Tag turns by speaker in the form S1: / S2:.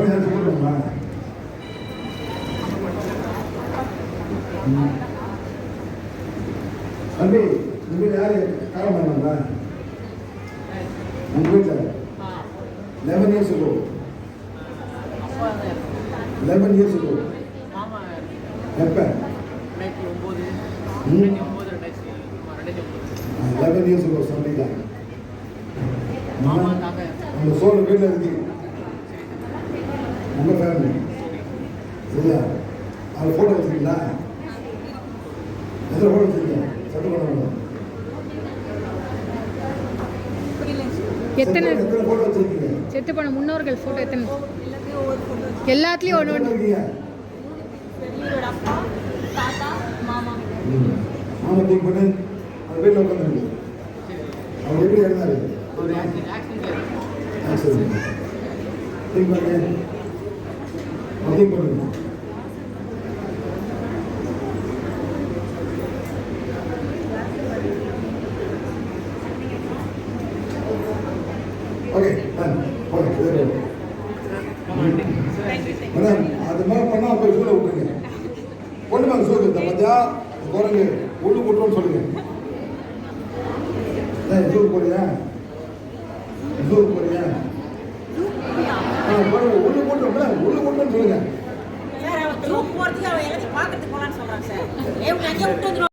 S1: வந்து எடுத்துக்கணுங்களா தம்பி உங்கள் யார் காலம் பண்ணாங்களா உங்கள் வீட்டில் லெவன் இயர்ஸ்
S2: இருக்கும்
S1: லெவன் இயர்ஸ்
S2: இருக்கும்
S1: எப்போ லெவன் இயர்ஸ்
S2: இருக்கும் சொன்னீங்க
S1: நம்ம சோழ வீட்டில் இருக்கீங்க. உங்க ஃபேமிலி சரியா? அவர் ஃபோட்டோ வச்சுருக்கீங்களா எத்தனை ஃபோட்டோ வச்சுருக்கீங்க சட்டம் பண்ணணும்
S3: எத்தனை
S1: எத்தனை ஃபோட்டோ வச்சுருக்கீங்க
S3: செத்து போன முன்னோர்கள் ஃபோட்டோ எத்தனை? எல்லாத்துலேயும் ஒன்று ஒன்று
S4: மாமா.
S1: பண்ணு. அந்த வீட்டில் உட்காந்துருக்கு அவர் எப்படி இருந்தாரு. பண்ணு. திங்க் பண்ணுங்க ஓகே ஓகே மேடம் அது மாதிரி பண்ணால் போய் சூழ விட்டுருங்க. கொண்டு வாங்க சூழல் இந்த குரங்கு உள்ளு கூட்டுறோம்னு சொல்லுங்க. ஏய் ஜூர் ஆ பாருங்க உள்ளு கூட்டுறோம்ல சொல்லுங்க.
S5: சார் அவன் ஜூ போறதுக்கு அவன் எல்லாத்தையும் பார்க்கறதுக்கு போலான்னு சொல்றான் சார்.